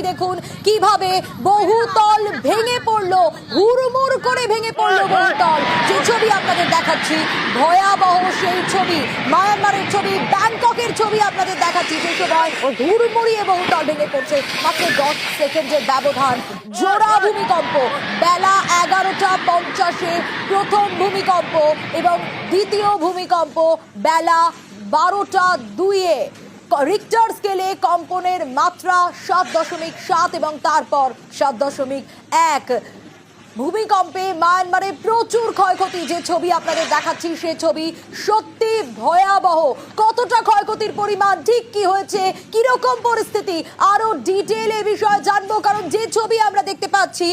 ছবি দেখুন কীভাবে বহুতল ভেঙে পড়ল হুড়মুড় করে ভেঙে পড়ল বহুতল যে ছবি আপনাদের দেখাচ্ছি ভয়াবহ সেই ছবি মায়ানমারের ছবি ব্যাংককের ছবি আপনাদের দেখাচ্ছি যে সময় হুড়মুড়িয়ে বহুতল ভেঙে পড়ছে। মাত্র দশ সেকেন্ডের ব্যবধান জোড়া ভূমিকম্প বেলা এগারোটা পঞ্চাশে প্রথম ভূমিকম্প এবং দ্বিতীয় ভূমিকম্প বেলা বারোটা দুইয়ে। রিক্টার স্কেলে কম্পনের মাত্রা সাত দশমিক সাত এবং তারপর সাত দশমিক এক। ভূমিকম্পে মায়ানমারে প্রচুর ক্ষয়ক্ষতি। যে ছবি আপনাদের দেখাচ্ছি, সে ছবি সত্যি ভয়াবহ। কতটা ক্ষয়ক্ষতির পরিমাণ, ঠিক কি হয়েছে, কীরকম পরিস্থিতি, আরও ডিটেল এ বিষয়ে জানব, কারণ যে ছবি আমরা দেখতে পাচ্ছি,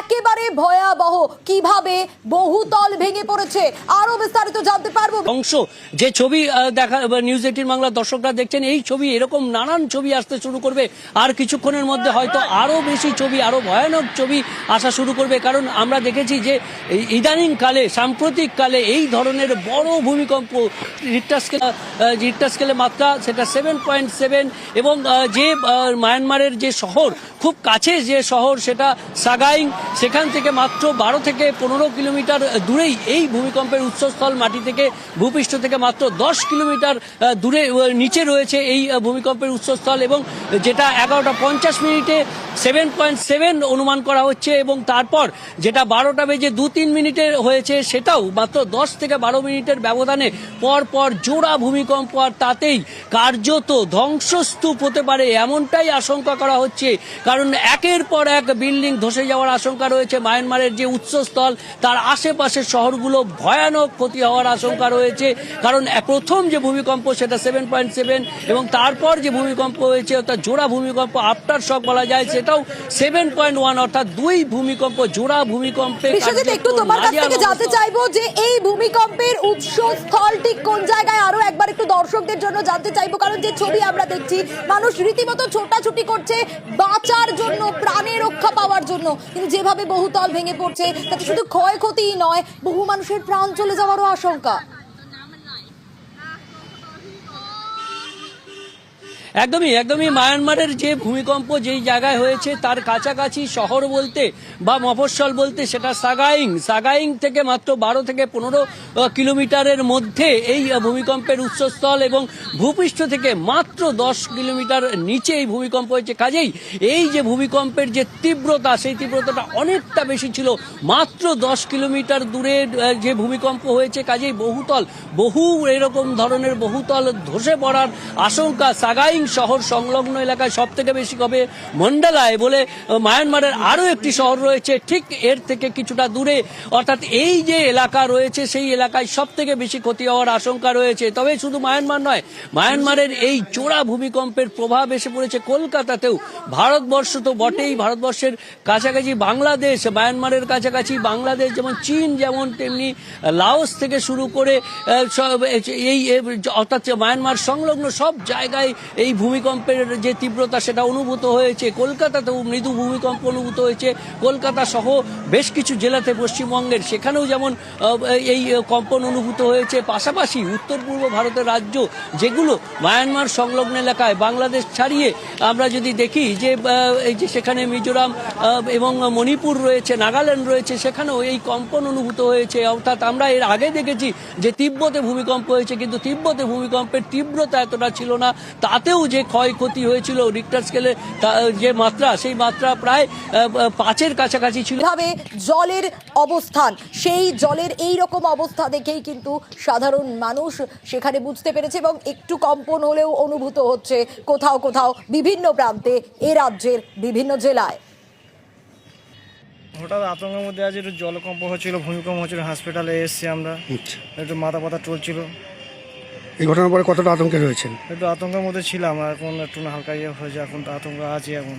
একেবারে ভয়াবহ। কীভাবে বহুতল ভেঙে পড়েছে, আরও বিস্তারিত জানতে পারব। অংশ, যে ছবি দেখা নিউজ এইটিন বাংলা দর্শকরা দেখছেন, এই ছবি এরকম নানান ছবি আসতে শুরু করবে। আর কিছুক্ষণের মধ্যে হয়তো আরও বেশি ছবি, আরও ভয়ানক ছবি আসা শুরু করবে। কারণ আমরা দেখেছি যে এই ইদানিং কালে সাম্প্রতিক কালে এই ধরনের বড় ভূমিকম্প রিক্টার স্কেল রিক্টার স্কেলে মাত্রা, সেটা সেভেন পয়েন্ট সেভেন এবং যে মায়ানমারের যে শহর, খুব কাছে যে শহর, সেটা সাগাইং, সেখান থেকে মাত্র বারো থেকে পনেরো কিলোমিটার দূরেই এই ভূমিকম্পের উৎসস্থল মাটি থেকে, ভূপৃষ্ঠ থেকে মাত্র দশ কিলোমিটার দূরে নিচে রয়েছে এই ভূমিকম্পের উৎসস্থল এবং যেটা এগারোটা পঞ্চাশ মিনিটে সেভেন পয়েন্ট সেভেন অনুমান করা হচ্ছে এবং তারপর যেটা বারোটা বেজে দু তিন মিনিটে হয়েছে সেটাও মাত্র দশ থেকে বারো মিনিটের ব্যবধানে পর পর জোড়া ভূমিকম্প আর তাতেই কার্যত ধ্বংসস্তূপ হতে পারে এমনটাই আশঙ্কা করা হচ্ছে। কারণ একের পর এক বিল্ডিং ধসে যাওয়ার আশঙ্কা রয়েছে। মায়ানমারের যে উৎসস্থল তার আশেপাশের শহরগুলো ভয়ানক ক্ষতি হওয়ার আশঙ্কা রয়েছে। কারণ প্রথম যে ভূমিকম্প, সেটা সেভেন পয়েন্ট সেভেন এবং তারপর যে ভূমিকম্প হয়েছে, অর্থাৎ জোড়া ভূমিকম্প আফটার শক বলা যায় সেটাও সেভেন পয়েন্ট ওয়ান অর্থাৎ দুই ভূমিকম্প জোড়া ভূমিকম্পে বিশ্বজিৎ একটু তোমার কাছ থেকে জানতে চাইব যে এই ভূমিকম্পের উৎস স্থল ঠিক কোন জায়গায়? আরও একবার একটু দর্শকদের জন্য জানতে চাইব কারণ যে ছবি আমরা দেখছি মানুষ রীতিমতো ছোটাছুটি করছে বাঁচার জন্য প্রাণে রক্ষা পাওয়ার জন্য। কিন্তু যেভাবে বহুতল ভেঙে পড়ছে তাতে শুধু ক্ষয়ক্ষতিই নয় বহু মানুষের প্রাণ চলে যাওয়ারও আশঙ্কা। একদমই একদমই মায়ানমারের যে ভূমিকম্প যেই জায়গায় হয়েছে, তার কাছাকাছি শহর বলতে বা মফস্বল বলতে সেটা সাগাইং। সাগাইং থেকে মাত্র বারো থেকে পনেরো কিলোমিটারের মধ্যে এই ভূমিকম্পের উৎসস্থল এবং ভূপৃষ্ঠ থেকে মাত্র দশ কিলোমিটার নিচে এই ভূমিকম্প হয়েছে। কাজেই এই যে ভূমিকম্পের যে তীব্রতা, সেই তীব্রতাটা অনেকটা বেশি ছিল। মাত্র দশ কিলোমিটার দূরে যে ভূমিকম্প হয়েছে, কাজেই বহুতল, বহু এরকম ধরনের বহুতল ধসে পড়ার আশঙ্কা সাগাইং শহর সংলগ্ন এলাকায় সব থেকে বেশি হবে মন্ডালায় বলে মায়ানমারের আরও একটি শহর রয়েছে, ঠিক এর থেকে কিছুটা দূরে। অর্থাৎ এই যে এলাকা রয়েছে, সেই এলাকায় সব থেকে বেশি ক্ষতি হওয়ার আশঙ্কা রয়েছে। তবে শুধু মায়ানমার নয়, মায়ানমারের এই চোরা ভূমিকম্পের প্রভাব এসে পড়েছে কলকাতাতেও। ভারতবর্ষ তো বটেই, ভারতবর্ষের কাছাকাছি বাংলাদেশ, মায়ানমারের কাছাকাছি বাংলাদেশ, যেমন চীন যেমন তেমনি লাওস থেকে শুরু করে এই অর্থাৎ মায়ানমার সংলগ্ন সব জায়গায় এই ভূমিকম্পের যে তীব্রতা সেটা অনুভূত হয়েছে। কলকাতাতেও মৃদু ভূমিকম্প অনুভূত হয়েছে। কলকাতা সহ বেশ কিছু জেলাতে পশ্চিমবঙ্গের সেখানেও যেমন এই কম্পন অনুভূত হয়েছে। পাশাপাশি উত্তর পূর্ব ভারতের রাজ্য যেগুলো মায়ানমার সংলগ্ন এলাকায়, বাংলাদেশ ছাড়িয়ে আমরা যদি দেখি যে এই যে সেখানে মিজোরাম এবং মণিপুর রয়েছে, নাগাল্যান্ড রয়েছে, সেখানেও এই কম্পন অনুভূত হয়েছে। অর্থাৎ আমরা এর আগে দেখেছি যে তিব্বতে ভূমিকম্প হয়েছে, কিন্তু তিব্বতে ভূমিকম্পের তীব্রতা এতটা ছিল না। তাতেও যে ক্ষয়ক্ষতি হয়েছিল রিক্টার স্কেলে যে মাত্রা সেই মাত্রা প্রায় পাঁচের কাছাকাছি ছিল। কীভাবে জলের অবস্থান সেই জলের এই রকম অবস্থা দেখেই কিন্তু সাধারণ মানুষ সেখানে বুঝতে পেরেছে এবং একটু কম্পন হলেও অনুভূত হচ্ছে কোথাও কোথাও বিভিন্ন প্রান্তে এ রাজ্যের বিভিন্ন জেলায়। হঠাৎ আতঙ্কের মধ্যে আজ একটু জলকম্প হচ্ছিল ভূমিকম্প হচ্ছিল হসপিটালে এসেছি আমরা। আচ্ছা। একটু মাথা পাতা চলছিল এই ঘটনার পরে কতটা আতঙ্কে রয়েছেন? একটু আতঙ্কের মধ্যে ছিলাম এখন একটু হালকা ইয়ে হয়েছে, এখন আতঙ্ক আছে এখন।